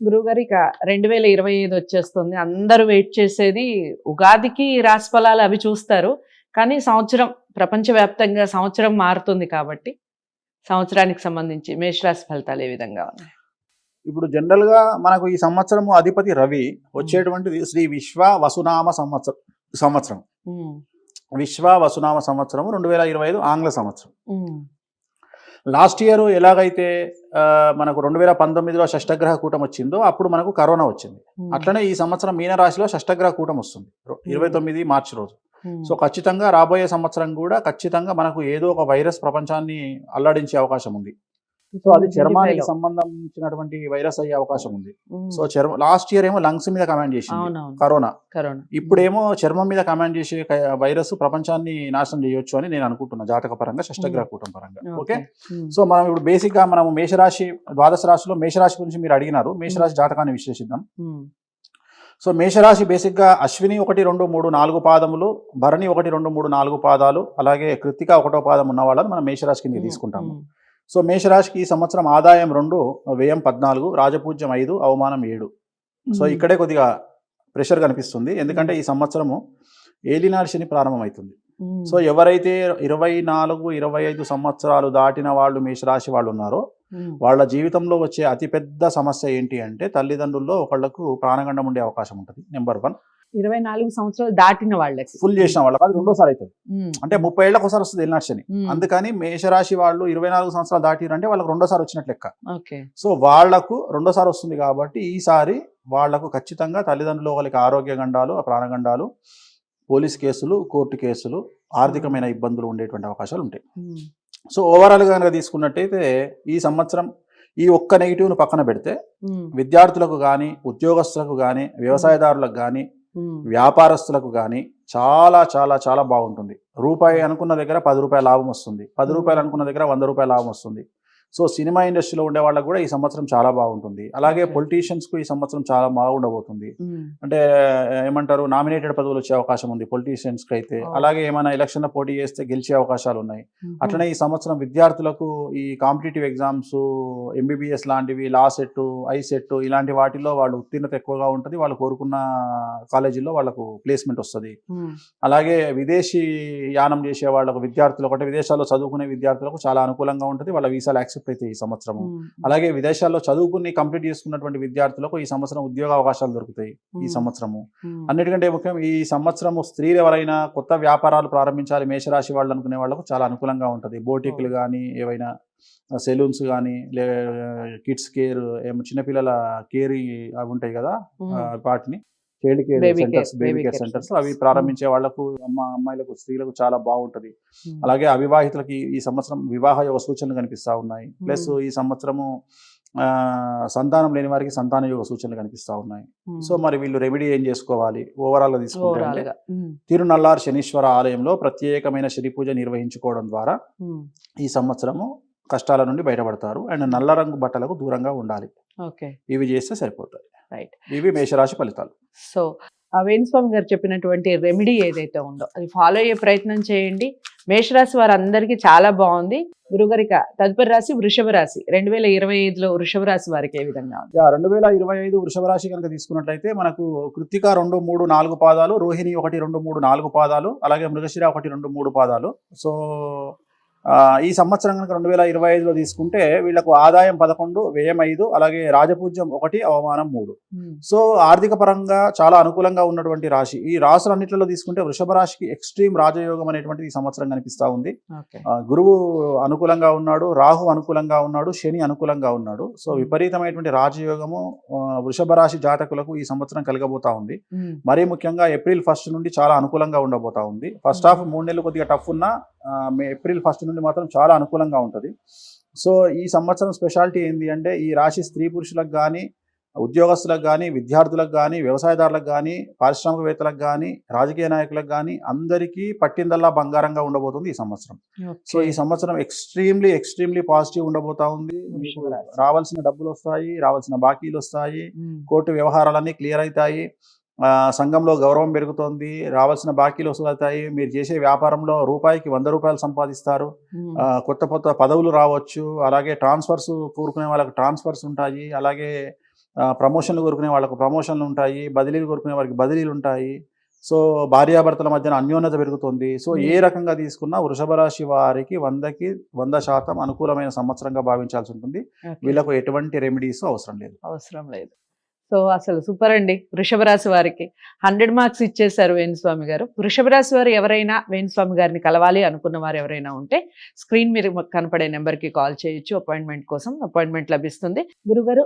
గురుగారు ఇక రెండు వేల ఇరవై ఐదు వచ్చేస్తుంది. అందరూ వెయిట్ చేసేది ఉగాదికి రాశి ఫలాలు అవి చూస్తారు. కానీ సంవత్సరం ప్రపంచవ్యాప్తంగా సంవత్సరం మారుతుంది కాబట్టి సంవత్సరానికి సంబంధించి మేషరాశి ఫలితాలు ఏ విధంగా ఉన్నాయి? ఇప్పుడు జనరల్గా మనకు ఈ సంవత్సరము అధిపతి రవి వచ్చేటువంటిది శ్రీ విశ్వ వసునామ సంవత్సరం సంవత్సరం. విశ్వ వసునామ సంవత్సరం రెండు వేల ఇరవై ఐదు ఆంగ్ల సంవత్సరం. లాస్ట్ ఇయర్ ఎలాగైతే మనకు రెండు వేల పంతొమ్మిదిలో షష్టగ్రహ కూటం వచ్చిందో అప్పుడు మనకు కరోనా వచ్చింది. ఉమ్, అట్లనే ఈ సంవత్సరం మీనరాశిలో షష్టగ్రహ కూటం వస్తుంది. ఇరవై తొమ్మిది మార్చి రోజు. ఉమ్, సో ఖచ్చితంగా రాబోయే సంవత్సరం కూడా ఖచ్చితంగా మనకు ఏదో ఒక వైరస్ ప్రపంచాన్ని అల్లాడించే అవకాశం ఉంది. సో అది చర్మానికి సంబంధించినటువంటి వైరస్ అయ్యే అవకాశం ఉంది. ఉమ్, సో చర్మ లాస్ట్ ఇయర్ ఏమో లంగ్స్ మీద కమాండ్ చేసింది. కరోనా. కరోనా. ఇప్పుడేమో చర్మం మీద కమాండ్ చేసే వైరస్ ప్రపంచాన్ని నాశనం చేయొచ్చు అని నేను అనుకుంటున్నా జాతక పరంగా షష్టగ్రహ కూటం పరంగా. ఓకే? సో మనం ఇప్పుడు బేసిక్గా మనం మేషరాశి ద్వాదశ రాశిలో మేషరాశి గురించి మీరు అడిగినారు. మేషరాశి జాతకాన్ని విశ్లేషిద్దాం. సో మేషరాశి బేసిక్గా అశ్విని ఒకటి రెండు మూడు నాలుగు పాదములు భరణి ఒకటి రెండు మూడు నాలుగు పాదాలు అలాగే కృతిక ఒకటో పాదం ఉన్న వాళ్ళని మనం మేషరాశి కింద తీసుకుంటాము. సో మేషరాశికి ఈ సంవత్సరం ఆదాయం రెండు వ్యయం పద్నాలుగు రాజపూజ్యం ఐదు అవమానం ఏడు. సో ఇక్కడే కొద్దిగా ప్రెషర్ కనిపిస్తుంది. ఎందుకంటే ఈ సంవత్సరము ఏలినాడు శని ప్రారంభమవుతుంది సో ఎవరైతే ఇరవై నాలుగు ఇరవై ఐదు సంవత్సరాలు దాటిన వాళ్ళు మేషరాశి వాళ్ళు ఉన్నారో వాళ్ళ జీవితంలో వచ్చే అతిపెద్ద సమస్య ఏంటి అంటే తల్లిదండ్రుల్లో ఒకళ్ళకు ప్రాణగండం ఉండే అవకాశం ఉంటుంది నెంబర్ వన్. ఇరవై నాలుగు సంవత్సరాలు దాటిన వాళ్ళకి. ఫుల్ చేసిన వాళ్ళకి అది రెండోసారి అవుతుంది అంటే ముప్పై ఏళ్ళకి ఒకసారి వస్తుంది శని. ఉమ్, అందుకని మేషరాశి వాళ్ళు ఇరవై నాలుగు సంవత్సరాలు దాటిరంటే వాళ్ళకి రెండోసారి వచ్చినట్లు లెక్క. ఓకే. సో వాళ్ళకు రెండోసారి వస్తుంది కాబట్టి ఈసారి వాళ్ళకు ఖచ్చితంగా తల్లిదండ్రులు వాళ్ళకి ఆరోగ్య గండాలు ప్రాణగండాలు పోలీస్ కేసులు కోర్టు కేసులు ఆర్థికమైన ఇబ్బందులు ఉండేటువంటి అవకాశాలు ఉంటాయి. సో ఓవరాల్గా కనుక తీసుకున్నట్టయితే ఈ సంవత్సరం ఈ ఒక్క నెగిటివ్ను పక్కన పెడితే విద్యార్థులకు కానీ ఉద్యోగస్తులకు కానీ వ్యవసాయదారులకు కానీ వ్యాపారస్తులకు కానీ చాలా చాలా చాలా బాగుంటుంది. రూపాయి అనుకున్న దగ్గర పది రూపాయల లాభం వస్తుంది. పది రూపాయలు అనుకున్న దగ్గర వంద రూపాయల లాభం వస్తుంది. సో సినిమా ఇండస్ట్రీలో ఉండే వాళ్ళకు కూడా ఈ సంవత్సరం చాలా బాగుంటుంది. అలాగే. పొలిటీషియన్స్కు ఈ సంవత్సరం చాలా బాగుండబోతుంది. అంటే ఏమంటారు నామినేటెడ్ పదవులు వచ్చే అవకాశం ఉంది పొలిటీషియన్స్కి అయితే. అలాగే ఏమైనా ఎలక్షన్లో పోటీ చేస్తే గెలిచే అవకాశాలు ఉన్నాయి. అట్లనే ఈ సంవత్సరం విద్యార్థులకు ఈ కాంపిటేటివ్ ఎగ్జామ్స్ ఎంబీబీఎస్ లాంటివి లా సెట్ ఐ సెట్ ఇలాంటి వాటిలో వాళ్ళు ఉత్తీర్ణత ఎక్కువగా ఉంటుంది. వాళ్ళు కోరుకున్న కాలేజీలో వాళ్ళకు ప్లేస్మెంట్ వస్తుంది. అలాగే విదేశీ యానం చేసే వాళ్ళకు విద్యార్థులకు అంటే విదేశాల్లో చదువుకునే విద్యార్థులకు చాలా అనుకూలంగా ఉంటుంది. వాళ్ళ వీసాలు యాక్సెప్ట్ సంవత్సరము. ఉమ్, అలాగే విదేశాల్లో చదువుకుని కంప్లీట్ చేసుకున్నటువంటి విద్యార్థులకు ఈ సంవత్సరం ఉద్యోగ అవకాశాలు దొరుకుతాయి ఈ సంవత్సరము. అన్నిటికంటే ముఖ్యం ఈ సంవత్సరము స్త్రీలు ఎవరైనా కొత్త వ్యాపారాలు ప్రారంభించాలి మేషరాశి వాళ్ళు అనుకునే వాళ్ళకు చాలా అనుకూలంగా ఉంటుంది. బోటిక్లు కానీ ఏవైనా సెలూన్స్ కానీ లే కిడ్స్ కేర్ ఏమో చిన్నపిల్లల కేర్ అవి ఉంటాయి కదా వాటిని. Child care centres baby care centres. అవి ప్రారంభించే వాళ్ళకు అమ్మ అమ్మాయిలకు స్త్రీలకు చాలా బాగుంటది. ఉమ్, అలాగే అవివాహితులకి ఈ సంవత్సరం వివాహ యోగ సూచనలు కనిపిస్తా ఉన్నాయి. Plus Hmm. ఈ సంవత్సరము ఆ, సంతానం లేని వారికి సంతాన యోగ సూచనలు కనిపిస్తా ఉన్నాయి. ఉమ్, సో మరి వీళ్ళు రెమెడీ ఏం చేసుకోవాలి? ఓవరాల్గా తీసుకుంటే తిరునల్లార్ శనీశ్వర ఆలయంలో ప్రత్యేకమైన శని పూజ నిర్వహించుకోవడం ద్వారా ఈ సంవత్సరము కష్టాల నుండి బయటపడతారు. అండ్ నల్ల రంగు బట్టలకు దూరంగా ఉండాలి. ఓకే. ఇవి చేస్తే సరిపోతాయి. రైట్. ఇవి మేషరాశి ఫలితాలు. సో వేణుస్వామి గారు చెప్పినటువంటి రెమెడీ ఏదైతే ఉందో అది ఫాలో అయ్యే ప్రయత్నం చేయండి. మేషరాశి వారందరికీ చాలా బాగుంది. గురుగారిక తదుపరి రాశి వృషభ రాశి. రెండు వేల ఇరవై ఐదులో వృషభ రాశి వారికి ఏ విధంగా రెండు వేల ఇరవై ఐదు వృషభ రాశి కనుక తీసుకున్నట్లయితే మనకు కృత్తిక రెండు మూడు నాలుగు పాదాలు రోహిణి ఒకటి రెండు మూడు నాలుగు పాదాలు అలాగే మృగశిర ఒకటి రెండు మూడు పాదాలు. సో ఈ సంవత్సరం కనుక రెండు వేల ఇరవై ఐదులో తీసుకుంటే వీళ్ళకు ఆదాయం పదకొండు వ్యయం ఐదు అలాగే రాజపూజ్యం ఒకటి అవమానం మూడు. ఉమ్, సో ఆర్థిక పరంగా చాలా అనుకూలంగా ఉన్నటువంటి రాశి. ఈ రాశులన్నింటిలో తీసుకుంటే వృషభ రాశికి ఎక్స్ట్రీమ్ రాజయోగం అనేటువంటిది ఈ సంవత్సరం కనిపిస్తా ఉంది. గురువు అనుకూలంగా ఉన్నాడు రాహు అనుకూలంగా ఉన్నాడు శని అనుకూలంగా ఉన్నాడు. సో విపరీతమైనటువంటి రాజయోగము వృషభ రాశి జాతకులకు ఈ సంవత్సరం కలగబోతా ఉంది. ఉమ్, మరీ ముఖ్యంగా ఏప్రిల్ ఫస్ట్ నుండి చాలా అనుకూలంగా ఉండబోతా ఉంది. ఫస్ట్ హాఫ్ మూడు నెలలు కొద్దిగా టఫ్ ఉన్నా మే- ఏప్రిల్ ఫస్ట్ నుండి మాత్రం చాలా అనుకూలంగా ఉంటుంది. సో ఈ సంవత్సరం స్పెషాలిటీ ఏంటి అంటే ఈ రాశి స్త్రీ పురుషులకు కానీ ఉద్యోగస్తులకు కానీ విద్యార్థులకు కానీ వ్యవసాయదారులకు కానీ పారిశ్రామికవేత్తలకు కానీ రాజకీయ నాయకులకు కానీ అందరికీ పట్టిందల్లా బంగారంగా ఉండబోతుంది ఈ సంవత్సరం. సో. ఈ సంవత్సరం ఎక్స్ట్రీమ్లీ ఎక్స్ట్రీమ్లీ పాజిటివ్ ఉండబోతా ఉంది మీకు. రావాల్సిన డబ్బులు వస్తాయి రావాల్సిన బాకీలు వస్తాయి కోర్టు వ్యవహారాలన్నీ క్లియర్ అవుతాయి సంఘంలో గౌరవం పెరుగుతోంది రావాల్సిన బాకీలు వసూలవుతాయి మీరు చేసే వ్యాపారంలో రూపాయికి వంద రూపాయలు సంపాదిస్తారు. కొత్త కొత్త పదవులు రావచ్చు అలాగే ట్రాన్స్ఫర్స్ కోరుకునే వాళ్ళకి ట్రాన్స్ఫర్స్ ఉంటాయి అలాగే ప్రమోషన్లు కోరుకునే వాళ్ళకు ప్రమోషన్లు ఉంటాయి బదిలీలు కోరుకునే వారికి బదిలీలు ఉంటాయి. సో భార్యాభర్తల మధ్యన అన్యోన్యత పెరుగుతుంది. సో ఏ రకంగా తీసుకున్నా వృషభ రాశి వారికి వందకి వంద శాతం అనుకూలమైన సంవత్సరంగా భావించాల్సి ఉంటుంది. వీళ్ళకు ఎటువంటి రెమెడీస్ అవసరం లేదు. అవసరం లేదు. సో అసలు సూపర్ అండి వృషభ రాశి వారికి. హండ్రెడ్ మార్క్స్ ఇచ్చేశారు వేణుస్వామి గారు. వృషభ రాశి వారు ఎవరైనా వేణుస్వామి గారిని కలవాలి అనుకున్న వారు ఎవరైనా ఉంటే స్క్రీన్ మీరు కనపడే నెంబర్కి కాల్ చేయొచ్చు. అపాయింట్మెంట్ కోసం అపాయింట్మెంట్ లభిస్తుంది. గురుగారు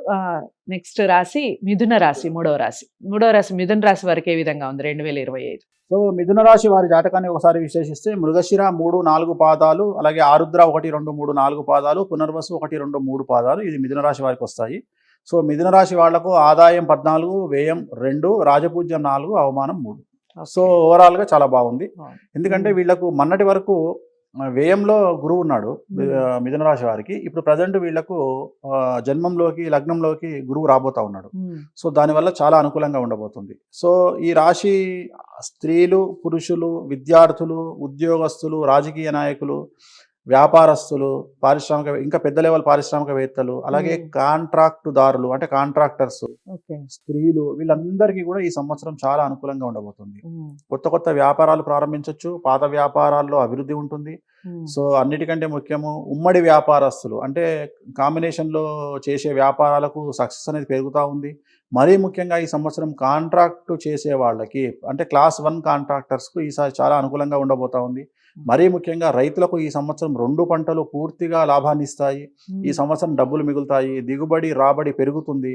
నెక్స్ట్ రాశి మిథున రాశి మూడవ రాశి. మూడవ రాశి మిథున రాశి వారికి ఏ విధంగా ఉంది? రెండు వేల ఇరవై ఐదు. సో మిథున రాశి వారి జాతకాన్ని ఒకసారి విశ్లేషిస్తే మృగశిర మూడు నాలుగు పాదాలు అలాగే ఆరుద్ర ఒకటి రెండు మూడు నాలుగు పాదాలు పునర్వసు ఒకటి రెండు మూడు పాదాలు ఇది మిథున రాశి వారికి వస్తాయి. సో మిథున రాశి వాళ్ళకు ఆదాయం పద్నాలుగు వ్యయం రెండు రాజపూజ్యం నాలుగు అవమానం మూడు. సో ఓవరాల్గా చాలా బాగుంది. ఎందుకంటే వీళ్ళకు మొన్నటి వరకు వ్యయంలో గురువు ఉన్నాడు మిథున రాశి వారికి. ఇప్పుడు ప్రజెంట్ వీళ్ళకు ఆ, జన్మంలోకి లగ్నంలోకి గురువు రాబోతా ఉన్నాడు. సో దానివల్ల చాలా అనుకూలంగా ఉండబోతుంది. సో ఈ రాశి స్త్రీలు పురుషులు విద్యార్థులు ఉద్యోగస్తులు రాజకీయ నాయకులు వ్యాపారస్తులు పారిశ్రామిక ఇంకా పెద్ద లెవెల్ పారిశ్రామికవేత్తలు అలాగే. కాంట్రాక్టుదారులు అంటే కాంట్రాక్టర్స్ స్త్రీలు వీళ్ళందరికీ కూడా ఈ సంవత్సరం చాలా అనుకూలంగా ఉండబోతుంది. కొత్త కొత్త వ్యాపారాలు ప్రారంభించవచ్చు పాత వ్యాపారాల్లో అభివృద్ధి ఉంటుంది. సో అన్నిటికంటే ముఖ్యము ఉమ్మడి వ్యాపారస్తులు. అంటే కాంబినేషన్లో చేసే వ్యాపారాలకు సక్సెస్ అనేది పెరుగుతూ ఉంది. మరీ ముఖ్యంగా ఈ సంవత్సరం కాంట్రాక్ట్ చేసే వాళ్ళకి అంటే క్లాస్ వన్ కాంట్రాక్టర్స్కు ఈసారి చాలా అనుకూలంగా ఉండబోతా ఉంది. మరీ ముఖ్యంగా రైతులకు ఈ సంవత్సరం రెండు పంటలు పూర్తిగా లాభాన్ని ఇస్తాయి. ఈ సంవత్సరం డబ్బులు మిగులుతాయి దిగుబడి రాబడి పెరుగుతుంది.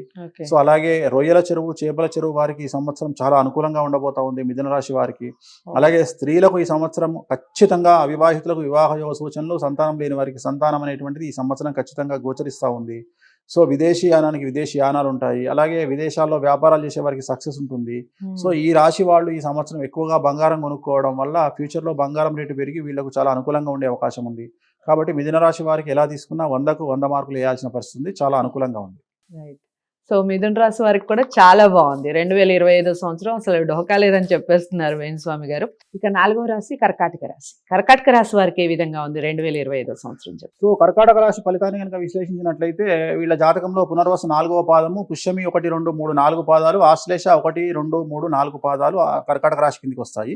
సో అలాగే రొయ్యల చెరువు చేపల చెరువు వారికి ఈ సంవత్సరం చాలా అనుకూలంగా ఉండబోతా ఉంది మిథున రాశి వారికి. అలాగే స్త్రీలకు ఈ సంవత్సరం ఖచ్చితంగా అవివాహితులకు వివాహ యోగ సూచనలు సంతానం లేని వారికి సంతానం అనేటువంటిది ఈ సంవత్సరం ఖచ్చితంగా గోచరిస్తూ ఉంది. సో విదేశీ యానానికి విదేశీ యానాలు ఉంటాయి. అలాగే విదేశాల్లో వ్యాపారాలు చేసే వారికి సక్సెస్ ఉంటుంది. ఉమ్, సో ఈ రాశి వాళ్ళు ఈ సంవత్సరం ఎక్కువగా బంగారం కొనుక్కోవడం వల్ల ఫ్యూచర్లో బంగారం రేటు పెరిగి వీళ్ళకు చాలా అనుకూలంగా ఉండే అవకాశం ఉంది. కాబట్టి మిథున రాశి వారికి ఎలా తీసుకున్నా వందకు వంద మార్కులు వేయాల్సిన పరిస్థితి చాలా అనుకూలంగా ఉంది. రైట్ సో మిథున రాశి వారికి కూడా చాలా బాగుంది. రెండు వేల ఇరవై ఐదో సంవత్సరం అసలు డోకా లేదని చెప్పేస్తున్నారు వేణుస్వామి గారు. ఇక నాలుగో రాశి కర్కాటక రాశి. కర్కాటక రాశి వారికి ఏ విధంగా ఉంది రెండు వేల ఇరవై ఐదో సంవత్సరం చెప్పు? సో కర్కాటక రాశి ఫలితాన్ని కనుక విశ్లేషించినట్లయితే వీళ్ళ జాతకంలో పునర్వసు నాలుగవ పాదము పుష్యమి ఒకటి రెండు మూడు నాలుగు పాదాలు ఆశ్లేష ఒకటి రెండు మూడు నాలుగు పాదాలు ఆ కర్కాటక రాశి కిందికి వస్తాయి.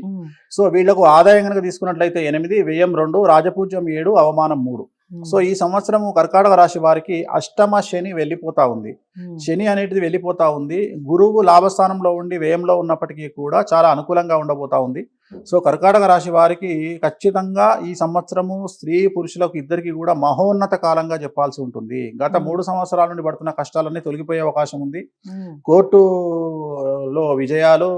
సో వీళ్ళకు ఆదాయం కనుక తీసుకున్నట్లయితే ఎనిమిది వ్యయం రెండు రాజపూజ్యం ఏడు అవమానం మూడు. సో ఈ సంవత్సరము కర్కాటక రాశి వారికి అష్టమ శని వెళ్ళిపోతా ఉంది. ఉమ్, శని అనేది వెళ్ళిపోతా ఉంది. గురువు లాభస్థానంలో ఉండి వ్యయంలో ఉన్నప్పటికీ కూడా చాలా అనుకూలంగా ఉండబోతా ఉంది. సో కర్కాటక రాశి వారికి ఖచ్చితంగా ఈ సంవత్సరము స్త్రీ పురుషులకు ఇద్దరికి కూడా మహోన్నత కాలంగా చెప్పాల్సి ఉంటుంది. గత Hmm. మూడు సంవత్సరాల నుండి పడుతున్న కష్టాలన్నీ తొలగిపోయే అవకాశం ఉంది. కోర్టులో విజయాలు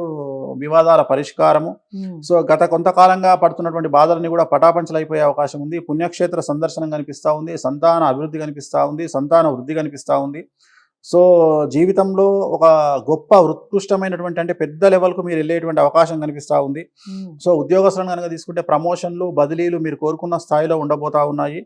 వివాదాల పరిష్కారము. ఉమ్, సో గత కొంతకాలంగా పడుతున్నటువంటి బాధలన్నీ కూడా పటాపంచలైపోయే అవకాశం ఉంది. పుణ్యక్షేత్ర సందర్శనం కనిపిస్తూ ఉంది. సంతాన అభివృద్ధి కనిపిస్తూ ఉంది. సంతాన వృద్ధి కనిపిస్తూ ఉంది. సో జీవితంలో ఒక గొప్ప ఉత్కృష్టమైనటువంటి అంటే పెద్ద లెవెల్కు మీరు వెళ్ళేటువంటి అవకాశం కనిపిస్తూ ఉంది. ఉమ్, సో ఉద్యోగస్తులను కనుక తీసుకుంటే ప్రమోషన్లు బదిలీలు మీరు కోరుకున్న స్థాయిలో ఉండబోతా ఉన్నాయి.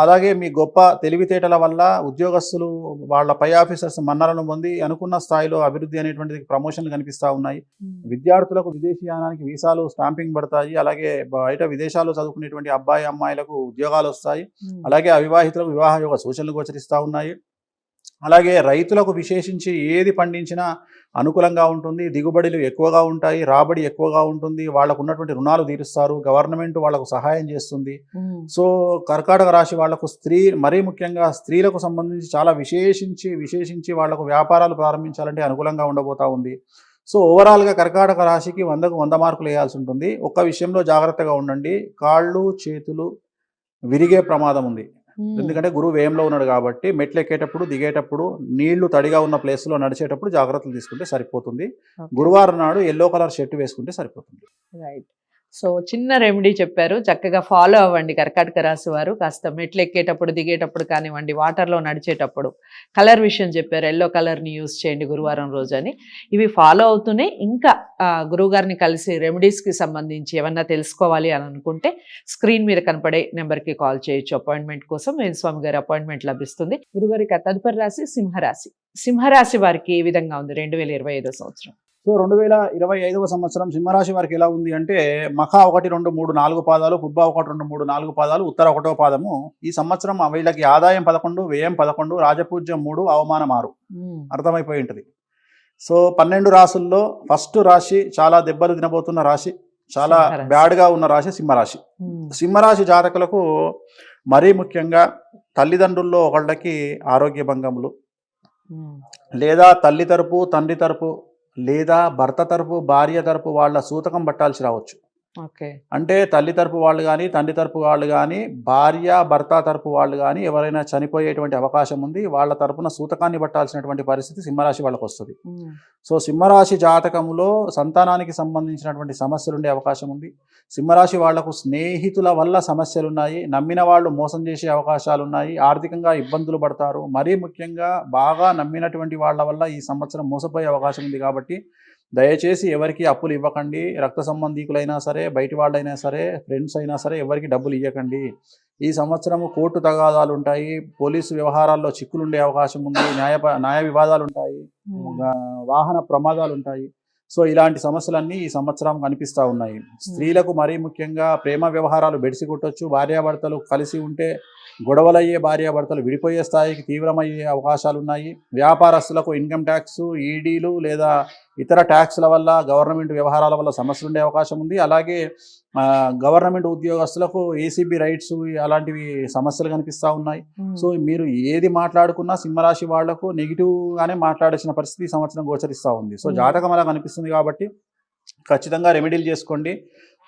అలాగే మీ గొప్ప తెలివితేటల వల్ల ఉద్యోగస్తులు వాళ్ళ పై ఆఫీసర్స్ మన్నలను పొంది అనుకున్న స్థాయిలో అభివృద్ధి అనేటువంటిది ప్రమోషన్లు కనిపిస్తూ ఉన్నాయి. ఉమ్, విద్యార్థులకు విదేశీయానానికి వీసాలు స్టాంపింగ్ పడతాయి. అలాగే బయట విదేశాల్లో చదువుకునేటువంటి అబ్బాయి అమ్మాయిలకు ఉద్యోగాలు వస్తాయి. ఉమ్, అలాగే అవివాహితులకు వివాహ యోగ సూచనలు గోచరిస్తూ ఉన్నాయి. అలాగే రైతులకు విశేషించి ఏది పండించినా అనుకూలంగా ఉంటుంది దిగుబడులు ఎక్కువగా ఉంటాయి రాబడి ఎక్కువగా ఉంటుంది వాళ్ళకు ఉన్నటువంటి రుణాలు తీరుస్తారు గవర్నమెంట్ వాళ్ళకు సహాయం చేస్తుంది. సో కర్కాటక రాశి వాళ్ళకు స్త్రీ మరీ ముఖ్యంగా స్త్రీలకు సంబంధించి చాలా విశేషించి విశేషించి వాళ్ళకు వ్యాపారాలు ప్రారంభించాలంటే అనుకూలంగా ఉండబోతా ఉంది. సో ఓవరాల్గా కర్కాటక రాశికి వందకు వంద మార్కులు వేయాల్సి ఉంటుంది. ఒక్క విషయంలో జాగ్రత్తగా ఉండండి. కాళ్ళు చేతులు విరిగే ప్రమాదం ఉంది. ఎందుకంటే గురువు వేయంలో ఉన్నాడు కాబట్టి మెట్లు ఎక్కేటప్పుడు దిగేటప్పుడు నీళ్ళు తడిగా ఉన్న ప్లేస్లో నడిచేటప్పుడు జాగ్రత్తలు తీసుకుంటే సరిపోతుంది. గురువారం నాడు ఎల్లో కలర్ షర్ట్ వేసుకుంటే సరిపోతుంది. రైట్. సో చిన్న రెమెడీ చెప్పారు. చక్కగా ఫాలో అవ్వండి కర్కాటక రాశి వారు. కాస్త మెట్లు ఎక్కేటప్పుడు దిగేటప్పుడు కానివ్వండి వాటర్లో నడిచేటప్పుడు. కలర్ విషయం చెప్పారు. ఎల్లో కలర్ని యూజ్ చేయండి గురువారం రోజు అని ఇవి ఫాలో అవుతూనే ఇంకా గురువుగారిని కలిసి రెమెడీస్కి సంబంధించి ఏమన్నా తెలుసుకోవాలి అని అనుకుంటే స్క్రీన్ మీద కనపడే నెంబర్కి కాల్ చేయొచ్చు. అపాయింట్మెంట్ కోసం వేణుస్వామి గారి అపాయింట్మెంట్ లభిస్తుంది. గురువారికి తదుపరి రాశి సింహరాశి. సింహరాశి వారికి ఏ విధంగా ఉంది? రెండు వేల ఇరవై సంవత్సరం. సో రెండు వేల ఇరవై ఐదవ సంవత్సరం సింహరాశి వారికి ఎలా ఉంది అంటే మఖ ఒకటి రెండు మూడు నాలుగు పాదాలు పుబ్బ ఒకటి రెండు మూడు నాలుగు పాదాలు ఉత్తర ఒకటో పాదము. ఈ సంవత్సరం వీళ్ళకి ఆదాయం పదకొండు వ్యయం పదకొండు రాజపూజ్యం మూడు అవమానం ఆరు. అర్థమైపోయి ఉంటుంది. సో పన్నెండు రాసుల్లో ఫస్ట్ రాశి చాలా దెబ్బలు తినబోతున్న రాశి చాలా. బ్యాడ్గా ఉన్న రాశి సింహరాశి. సింహరాశి జాతకులకు మరీ ముఖ్యంగా తల్లిదండ్రుల్లో ఒకళ్ళకి ఆరోగ్య భంగములు లేదా తల్లి తరపు తండ్రి తరపు లేదా భర్త తరపు భార్య తరపు వాళ్ళ సూతకం పట్టాల్సి రావచ్చు. అంటే తల్లి తరపు వాళ్ళు కానీ తండ్రి తరపు వాళ్ళు కానీ భార్య భర్త తరపు వాళ్ళు కానీ ఎవరైనా చనిపోయేటువంటి అవకాశం ఉంది. వాళ్ళ తరపున సూతకాన్ని పట్టాల్సినటువంటి పరిస్థితి సింహరాశి వాళ్ళకు వస్తుంది. సో సింహరాశి జాతకంలో సంతానానికి సంబంధించినటువంటి సమస్యలు ఉండే అవకాశం ఉంది. సింహరాశి వాళ్ళకు స్నేహితుల వల్ల సమస్యలు ఉన్నాయి నమ్మిన వాళ్ళు మోసం చేసే అవకాశాలు ఉన్నాయి ఆర్థికంగా ఇబ్బందులు పడతారు. మరీ ముఖ్యంగా బాగా నమ్మినటువంటి వాళ్ళ వల్ల ఈ సంవత్సరం మోసపోయే అవకాశం ఉంది కాబట్టి దయచేసి ఎవరికి అప్పులు ఇవ్వకండి రక్త సంబంధీకులైనా సరే బయటి వాళ్ళైనా సరే ఫ్రెండ్స్ అయినా సరే ఎవరికి డబ్బులు ఇవ్వకండి ఈ సంవత్సరం కోర్టు తగాదాలు ఉంటాయి పోలీసు వ్యవహారాల్లో చిక్కులు ఉండే అవకాశం ఉంది న్యాయ న్యాయ వివాదాలు ఉంటాయి ఆ, వాహన ప్రమాదాలు ఉంటాయి. సో ఇలాంటి సమస్యలన్నీ ఈ సంవత్సరం కనిపిస్తూ ఉన్నాయి. స్త్రీలకు మరీ ముఖ్యంగా ప్రేమ వ్యవహారాలు బెడిసి కొట్టొచ్చు భార్యాభర్తలు కలిసి ఉంటే గొడవలయ్యే భార్యాభర్తలు విడిపోయే స్థాయికి తీవ్రమయ్యే అవకాశాలు ఉన్నాయి వ్యాపారస్తులకు ఇన్కమ్ ట్యాక్స్ ఈడీలు లేదా ఇతర ట్యాక్స్ల వల్ల గవర్నమెంట్ వ్యవహారాల వల్ల సమస్యలు ఉండే అవకాశం ఉంది. అలాగే గవర్నమెంట్ ఉద్యోగస్తులకు ఏసీబీ రైట్స్ అలాంటివి సమస్యలు కనిపిస్తూ ఉన్నాయి. సో మీరు ఏది మాట్లాడుకున్నా సింహరాశి వాళ్ళకు నెగిటివ్ గానే మాట్లాడాల్సిన పరిస్థితి సంవత్సరం గోచరిస్తూ ఉంది. సో. జాతకం అలా కనిపిస్తుంది కాబట్టి ఖచ్చితంగా రెమెడీలు చేసుకోండి.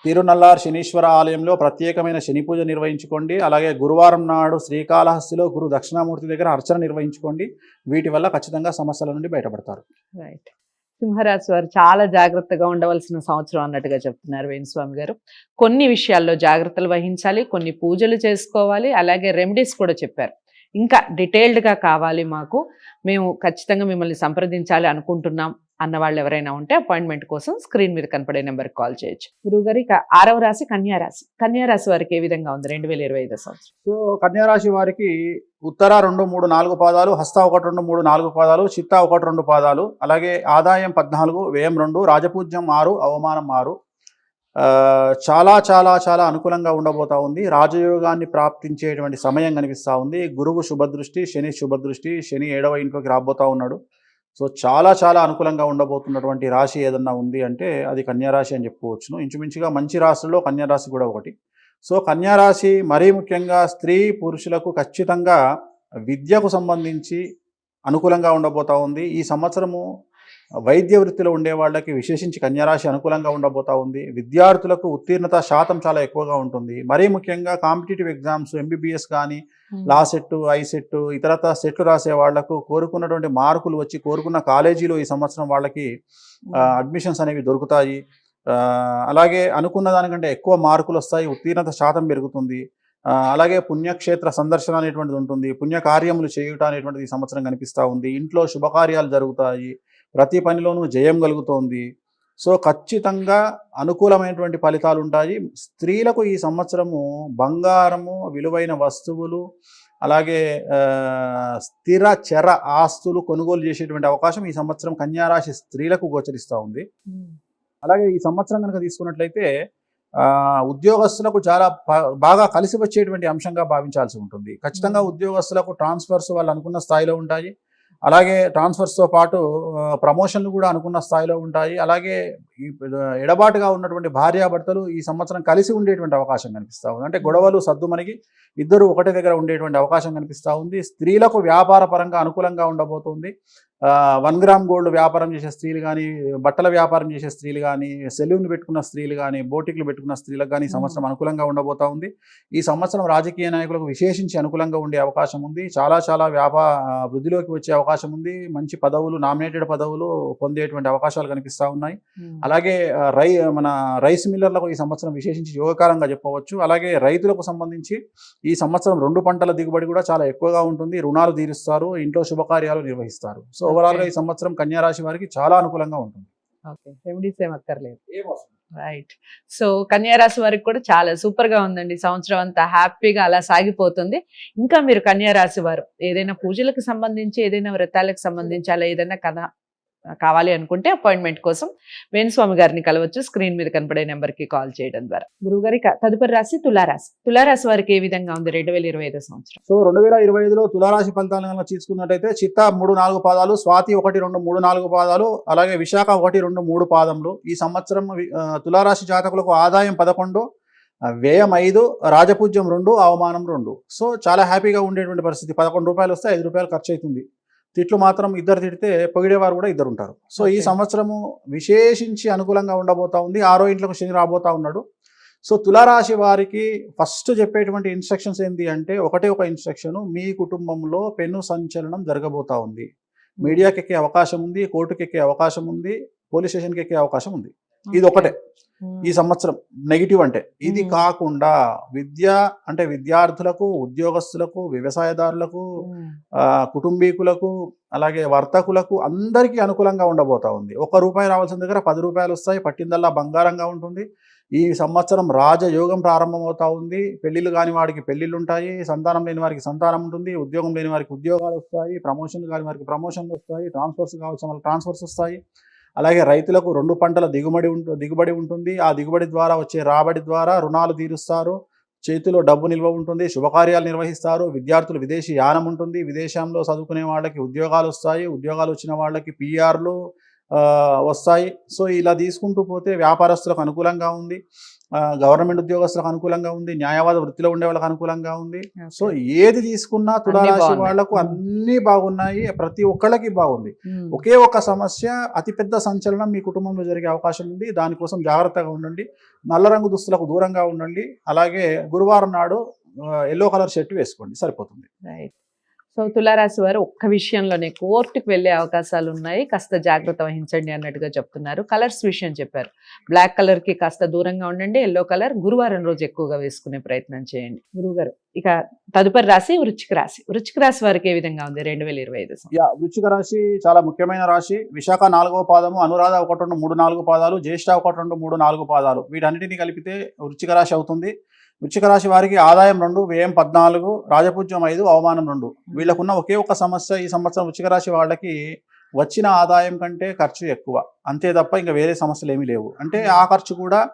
తిరునల్లార్ శనీశ్వర ఆలయంలో ప్రత్యేకమైన శని పూజ నిర్వహించుకోండి. అలాగే గురువారం నాడు శ్రీకాళహస్తిలో గురు దక్షిణామూర్తి దగ్గర అర్చన నిర్వహించుకోండి. వీటి వల్ల ఖచ్చితంగా సమస్యల నుండి బయటపడతారు. రైట్ సింహరాశి వారు చాలా జాగ్రత్తగా ఉండవలసిన సంవత్సరం అన్నట్టుగా చెప్తున్నారు వేణుస్వామి గారు. కొన్ని విషయాల్లో జాగ్రత్తలు వహించాలి కొన్ని పూజలు చేసుకోవాలి అలాగే రెమెడీస్ కూడా చెప్పారు. ఇంకా డీటెయిల్డ్గా కావాలి మాకు. మేము ఖచ్చితంగా మిమ్మల్ని సంప్రదించాలి అనుకుంటున్నాం. అన్న వాళ్ళు ఎవరైనా ఉంటే అపాయింట్మెంట్ కోసం స్క్రీన్ మీద కనపడే నెంబర్కి కాల్ చేయొచ్చు. గురువుగారి ఆరవ రాశి కన్యారాశి కన్యారాశి వారికి ఏ విధంగా ఉంది రెండు వేల ఇరవై ఐదు సంవత్సరం? సో కన్యారాశి వారికి ఉత్తర రెండు మూడు నాలుగు పాదాలు హస్త ఒకటి రెండు మూడు నాలుగు పాదాలు చిత్త ఒకటి రెండు పాదాలు అలాగే ఆదాయం పద్నాలుగు వ్యయం రెండు రాజపూజ్యం ఆరు అవమానం ఆరు. చాలా చాలా చాలా అనుకూలంగా ఉండబోతా ఉంది. రాజయోగాన్ని ప్రాప్తించేటువంటి సమయం కనిపిస్తూ ఉంది. గురువు శుభదృష్టి శని శుభదృష్టి శని ఏడవ ఇంట్లోకి రాబోతా ఉన్నాడు. సో చాలా చాలా అనుకూలంగా ఉండబోతున్నటువంటి రాశి ఏదన్నా ఉంది అంటే అది కన్యారాశి అని చెప్పుకోవచ్చును. ఇంచుమించుగా మంచి రాశుల్లో కన్యారాశి కూడా ఒకటి. సో కన్యారాశి మరీ ముఖ్యంగా స్త్రీ పురుషులకు ఖచ్చితంగా విద్యకు సంబంధించి అనుకూలంగా ఉండబోతా ఉంది. ఈ సంవత్సరము వైద్య వృత్తిలో ఉండే వాళ్ళకి విశేషించి కన్యారాశి అనుకూలంగా ఉండబోతా ఉంది. విద్యార్థులకు ఉత్తీర్ణత శాతం చాలా ఎక్కువగా ఉంటుంది. మరీ ముఖ్యంగా కాంపిటేటివ్ ఎగ్జామ్స్ ఎంబీబీఎస్ కానీ లా సెట్ ఐ సెట్ ఇతరత సెట్లు రాసే వాళ్ళకు కోరుకున్నటువంటి మార్కులు వచ్చి కోరుకున్న కాలేజీలో ఈ సంవత్సరం వాళ్ళకి అడ్మిషన్స్ అనేవి దొరుకుతాయి. అలాగే అనుకున్న దానికంటే ఎక్కువ మార్కులు వస్తాయి. ఉత్తీర్ణత శాతం పెరుగుతుంది. అలాగే పుణ్యక్షేత్ర సందర్శన అనేటువంటిది ఉంటుంది. పుణ్యకార్యములు చేయుట అనేటువంటిది ఈ సంవత్సరం కనిపిస్తూ ఉంది. ఇంట్లో శుభకార్యాలు జరుగుతాయి. ప్రతి పనిలోనూ జయం కలుగుతోంది. సో ఖచ్చితంగా అనుకూలమైనటువంటి ఫలితాలు ఉంటాయి స్త్రీలకు ఈ సంవత్సరము బంగారము విలువైన వస్తువులు అలాగే స్థిర చర ఆస్తులు కొనుగోలు చేసేటువంటి అవకాశం ఈ సంవత్సరం కన్యారాశి స్త్రీలకు గోచరిస్తూ ఉంది. అలాగే ఈ సంవత్సరం కనుక తీసుకున్నట్లయితే ఆ, ఉద్యోగస్తులకు చాలా బాగా కలిసి వచ్చేటువంటి అంశంగా భావించాల్సి ఉంటుంది. ఖచ్చితంగా ఉద్యోగస్తులకు ట్రాన్స్ఫర్స్ వాళ్ళు అనుకున్న స్థాయిలో ఉంటాయి. అలాగే ట్రాన్స్ఫర్స్తో పాటు ప్రమోషన్లు కూడా అనుకున్న స్థాయిలో ఉంటాయి. అలాగే ఎడబాటుగా ఉన్నటువంటి భార్యాభర్తలు ఈ సంవత్సరం కలిసి ఉండేటువంటి అవకాశం కనిపిస్తూ ఉంది. అంటే గొడవలు సర్దుమణిగి ఇద్దరు ఒకటే దగ్గర ఉండేటువంటి అవకాశం కనిపిస్తూ ఉంది. స్త్రీలకు వ్యాపార పరంగా అనుకూలంగా ఉండబోతుంది. వన్ గ్రామ్ గోల్డ్ వ్యాపారం చేసే స్త్రీలు కానీ బట్టల వ్యాపారం చేసే స్త్రీలు కానీ సెలూన్ పెట్టుకున్న స్త్రీలు కానీ బోటిక్లు పెట్టుకున్న స్త్రీలకు కానీ ఈ సంవత్సరం అనుకూలంగా ఉండబోతా ఉంది. ఈ సంవత్సరం రాజకీయ నాయకులకు విశేషించి అనుకూలంగా ఉండే అవకాశం ఉంది. చాలా చాలా వ్యాపార వృద్ధిలోకి వచ్చే అవకాశం ఉంది. మంచి పదవులు నామినేటెడ్ పదవులు పొందేటువంటి అవకాశాలు కనిపిస్తూ ఉన్నాయి. అలాగే రై మన రైస్ మిల్లర్లకు ఈ సంవత్సరం విశేషించి యోగకారంగా చెప్పవచ్చు. అలాగే రైతులకు సంబంధించి ఈ సంవత్సరం రెండు పంటల దిగుబడి కూడా చాలా ఎక్కువగా ఉంటుంది. రుణాలు తీరుస్తారు. ఇంట్లో శుభకార్యాలు నిర్వహిస్తారు. సో ఓవరాల్గా ఈ సంవత్సరం కన్యా రాశి వారికి చాలా అనుకూలంగా ఉంటుంది. ఓకే. రెమెడీస్ ఏం అక్కర్లేదు రైట్. సో కన్యారాశి వారికి కూడా చాలా సూపర్గా ఉందండి సంవత్సరం అంతా హ్యాపీగా అలా సాగిపోతుంది. ఇంకా మీరు కన్యారాశి వారు ఏదైనా పూజలకు సంబంధించి ఏదైనా వ్రతాలకు సంబంధించి అలా ఏదైనా కథ కావాలి అనుకుంటే అపాయింట్మెంట్ కోసం వేణుస్వామి గారిని కలవచ్చు. స్క్రీన్ మీద కనపడే నెంబర్కి కాల్ చేయడం ద్వారా. గురుగారి ఇక తదుపరి రాశి తులారాశి. తులారాశి వారికి ఏ విధంగా ఉంది రెండు వేల ఇరవై ఐదో సంవత్సరం? సో రెండు వేల ఇరవై ఐదులో తులారాశి ఫలితాలను తీసుకున్నట్టయితే చిత్త మూడు నాలుగు పాదాలు స్వాతి ఒకటి రెండు మూడు నాలుగు పాదాలు అలాగే విశాఖ ఒకటి రెండు మూడు పాదములు. ఈ సంవత్సరం తులారాశి జాతకులకు ఆదాయం పదకొండు వ్యయం ఐదు రాజపూజ్యం రెండు అవమానం రెండు. సో చాలా హ్యాపీగా ఉండేటువంటి పరిస్థితి. పదకొండు రూపాయలు వస్తే ఐదు రూపాయలు ఖర్చు అవుతుంది. తిట్లు మాత్రం ఇద్దరు తిడితే పొగిడేవారు కూడా ఇద్దరు ఉంటారు. సో ఈ. సంవత్సరము విశేషించి అనుకూలంగా ఉండబోతా ఉంది. ఆరో ఇంట్లోకి శని రాబోతా ఉన్నాడు. సో తులారాశి వారికి ఫస్ట్ చెప్పేటువంటి ఇన్స్ట్రక్షన్స్ ఏంటి అంటే ఒకటే ఒక ఇన్స్ట్రక్షన్ మీ కుటుంబంలో పెను సంచలనం జరగబోతా ఉంది. మీడియాకి ఎక్కే అవకాశం ఉంది కోర్టుకి ఎక్కే అవకాశం ఉంది పోలీస్ స్టేషన్కి ఎక్కే అవకాశం ఉంది. ఇది ఒకటే. ఈ సంవత్సరం నెగిటివ్ అంటే. ఇది. కాకుండా విద్య అంటే విద్యార్థులకు ఉద్యోగస్తులకు వ్యవసాయదారులకు కుటుంబీకులకు అలాగే వర్తకులకు అందరికీ అనుకూలంగా ఉండబోతా ఉంది. ఒక్క రూపాయి రావాల్సిన దగ్గర పది రూపాయలు వస్తాయి పట్టిందల్లా బంగారంగా ఉంటుంది. ఈ సంవత్సరం రాజయోగం ప్రారంభమవుతా ఉంది. పెళ్ళిళ్ళు కాని వాడికి పెళ్ళిళ్ళు ఉంటాయి సంతానం లేని వారికి సంతానం ఉంటుంది ఉద్యోగం లేని వారికి ఉద్యోగాలు వస్తాయి ప్రమోషన్లు కాని వారికి ప్రమోషన్లు వస్తాయి ట్రాన్స్ఫర్స్ కావాల్సిన వాళ్ళకి ట్రాన్స్ఫర్స్ వస్తాయి. అలాగే రైతులకు రెండు పంటల దిగుబడి ఉంటు దిగుబడి ఉంటుంది. ఆ దిగుబడి ద్వారా వచ్చే రాబడి ద్వారా రుణాలు తీరుస్తారు. చేతిలో డబ్బు నిల్వ ఉంటుంది. శుభకార్యాలు నిర్వహిస్తారు. విద్యార్థులు విదేశీ యానం ఉంటుంది. విదేశంలో చదువుకునే వాళ్ళకి ఉద్యోగాలు వస్తాయి. ఉద్యోగాలు వచ్చిన వాళ్ళకి పిఆర్లు వస్తాయి. సో ఇలా తీసుకుంటూ పోతే వ్యాపారస్తులకు అనుకూలంగా ఉంది. గవర్నమెంట్ ఉద్యోగస్తులకు అనుకూలంగా ఉంది న్యాయవాద వృత్తిలో ఉండే వాళ్ళకి అనుకూలంగా ఉంది. సో ఏది తీసుకున్నా తులారాశి. వాళ్ళకు. అన్ని బాగున్నాయి ప్రతి ఒక్కళ్ళకి బాగుంది. ఒకే ఒక సమస్య అతిపెద్ద సంచలనం మీ కుటుంబంలో జరిగే అవకాశం ఉంది దానికోసం జాగ్రత్తగా ఉండండి. నల్ల రంగు దుస్తులకు దూరంగా ఉండండి. అలాగే గురువారం నాడు ఎల్లో కలర్ షర్ట్ వేసుకోండి సరిపోతుంది. రైట్ సో తులారాశి వారు ఒక్క విషయంలోనే కోర్టుకు వెళ్ళే అవకాశాలు ఉన్నాయి కాస్త జాగ్రత్త వహించండి అన్నట్టుగా చెప్తున్నారు. కలర్స్ విషయం చెప్పారు. బ్లాక్ కలర్కి కాస్త దూరంగా ఉండండి. ఎల్లో కలర్ గురువారం రోజు ఎక్కువగా వేసుకునే ప్రయత్నం చేయండి. గురుగారు ఇక తదుపరి రాశి వృచ్చిక రాశి. వృచ్చిక రాశి వారికి ఏ విధంగా ఉంది రెండు వేల ఇరవై ఐదు వృచ్చిక రాశి చాలా ముఖ్యమైన రాశి. విశాఖ నాలుగో పాదము అనురాధ ఒకటి రెండు మూడు నాలుగు పాదాలు జ్యేష్ఠ ఒకటి రెండు మూడు నాలుగు పాదాలు. వీటన్నిటిని కలిపితే వృచ్చిక రాశి అవుతుంది. వృచ్చిక రాశి వారికి ఆదాయం రెండు వ్యయం పద్నాలుగు రాజపూజ్యం ఐదు అవమానం రెండు. వీళ్ళకున్న ఒకే ఒక సమస్య ఈ సంవత్సరం వృచ్చిక రాశి వాళ్ళకి వచ్చిన ఆదాయం కంటే ఖర్చు ఎక్కువ. అంతే తప్ప ఇంకా వేరే సమస్యలు ఏమీ లేవు. అంటే ఆ ఖర్చు కూడా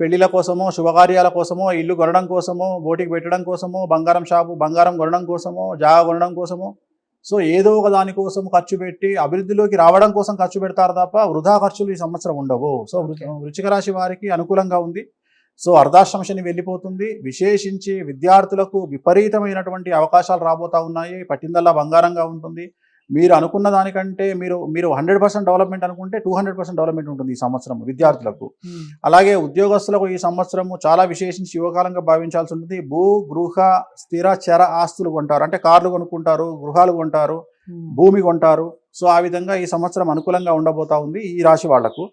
పెళ్ళిల కోసమో శుభకార్యాల కోసమో ఇల్లు కొనడం కోసమో బోటికి పెట్టడం కోసమో బంగారం షాపు బంగారం కొనడం కోసమో జాగా కొనడం కోసమో. సో ఏదో ఒక దానికోసం ఖర్చు పెట్టి అభివృద్ధిలోకి రావడం కోసం ఖర్చు పెడతారు తప్ప వృధా ఖర్చులు ఈ సంవత్సరం ఉండవు. సో వృ- Okay. వృచ్చిక రాశి వారికి అనుకూలంగా ఉంది. సో అర్ధాశ్రమ శని వెళ్ళిపోతుంది. విశేషించి విద్యార్థులకు విపరీతమైనటువంటి అవకాశాలు రాబోతా ఉన్నాయి. పట్టిందల్లా బంగారంగా ఉంటుంది. మీరు అనుకున్న దానికంటే మీరు మీరు హండ్రెడ్ పర్సెంట్ డెవలప్మెంట్ అనుకుంటే టూ హండ్రెడ్ పర్సెంట్ డెవలప్మెంట్ ఉంటుంది ఈ సంవత్సరం విద్యార్థులకు. అలాగే ఉద్యోగస్తులకు ఈ సంవత్సరము చాలా విశేషించి యువకాలంగా భావించాల్సి ఉంటుంది. భూ గృహ స్థిర చర ఆస్తులు కొంటారు. అంటే కార్లు కొనుక్కుంటారు గృహాలు కొంటారు భూమి కొంటారు. సో ఆ విధంగా ఈ సంవత్సరం అనుకూలంగా ఉండబోతా ఉంది ఈ రాశి వాళ్ళకు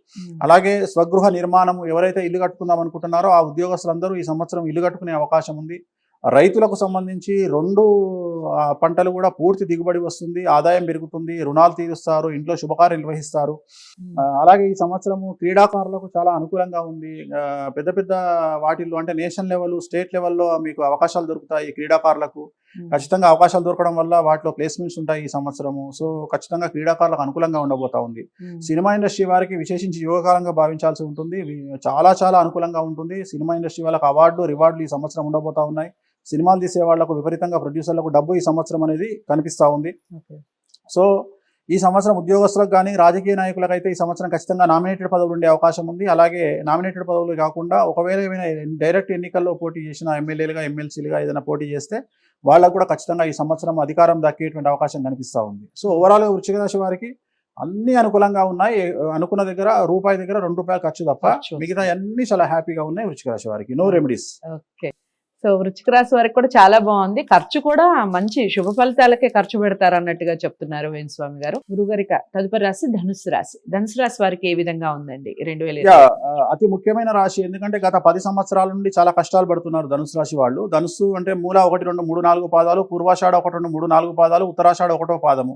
అలాగే స్వగృహ నిర్మాణం ఎవరైతే ఇల్లు కట్టుకుందాం అనుకుంటున్నారో ఆ ఉద్యోగస్తులందరూ ఈ సంవత్సరం ఇల్లు కట్టుకునే అవకాశం ఉంది. రైతులకు సంబంధించి రెండు పంటలు కూడా పూర్తి దిగుబడి వస్తుంది ఆదాయం పెరుగుతుంది రుణాలు తీరుస్తారు ఇంట్లో శుభకార్యం నిర్వహిస్తారు. అలాగే ఈ సంవత్సరము క్రీడాకారులకు చాలా అనుకూలంగా ఉంది. పెద్ద పెద్ద వాటిల్లో అంటే నేషనల్ లెవెల్ స్టేట్ లెవెల్లో మీకు అవకాశాలు దొరుకుతాయి క్రీడాకారులకు. ఖచ్చితంగా అవకాశాలు దొరకడం వల్ల వాటిలో ప్లేస్మెంట్స్ ఉంటాయి ఈ సంవత్సరము. సో ఖచ్చితంగా క్రీడాకారులకు అనుకూలంగా ఉండబోతా ఉంది. సినిమా ఇండస్ట్రీ వారికి విశేషించి యువకాలంగా భావించాల్సి ఉంటుంది. చాలా చాలా అనుకూలంగా ఉంటుంది. సినిమా ఇండస్ట్రీ వాళ్ళకి అవార్డు రివార్డులు ఈ సంవత్సరం ఉండబోతా ఉన్నాయి. సినిమాలు తీసే వాళ్ళకు విపరీతంగా ప్రొడ్యూసర్లకు డబ్బు ఈ సంవత్సరం అనేది కనిపిస్తూ ఉంది. సో ఈ సంవత్సరం ఉద్యోగస్తులకు కానీ రాజకీయ నాయకులకు అయితే ఈ సంవత్సరం ఖచ్చితంగా నామినేటెడ్ పదవులు ఉండే అవకాశం ఉంది. అలాగే నామినేటెడ్ పదవులు కాకుండా ఒకవేళ ఏమైనా డైరెక్ట్ ఎన్నికల్లో పోటీ చేసిన ఎమ్మెల్యేలుగా ఎమ్మెల్సీలుగా ఏదైనా పోటీ చేస్తే వాళ్ళకు కూడా ఖచ్చితంగా ఈ సంవత్సరం అధికారం దక్కేటువంటి అవకాశం కనిపిస్తూ ఉంది. సో ఓవరాల్ వృశ్చిక రాశి వారికి అన్ని అనుకూలంగా ఉన్నాయి. అనుకున్న దగ్గర రూపాయి దగ్గర రెండు రూపాయలు ఖర్చు తప్ప. మిగతా అన్ని చాలా హ్యాపీగా ఉన్నాయి వృశ్చిక రాశి వారికి. No remedies okay. సో వృచ్చిక రాశి వారికి కూడా చాలా బాగుంది. ఖర్చు కూడా మంచి శుభ ఫలితాలకే ఖర్చు పెడతారు అన్నట్టుగా చెప్తున్నారు వేణుస్వామి గారు. గురుగారిక తదుపరి రాశి ధనుసు రాశి. ధనుసు రాశి వారికి ఏ విధంగా ఉందండి? రెండు వేల అతి ముఖ్యమైన రాశి. ఎందుకంటే గత పది సంవత్సరాల నుండి చాలా కష్టాలు పడుతున్నారు ధనుసు రాశి వాళ్ళు. ధనుసు అంటే మూల ఒకటి రెండు మూడు నాలుగు పాదాలు పూర్వాషాఢ ఒకటి రెండు మూడు నాలుగు పాదాలు ఉత్తరాషాఢ ఒకటో పాదము.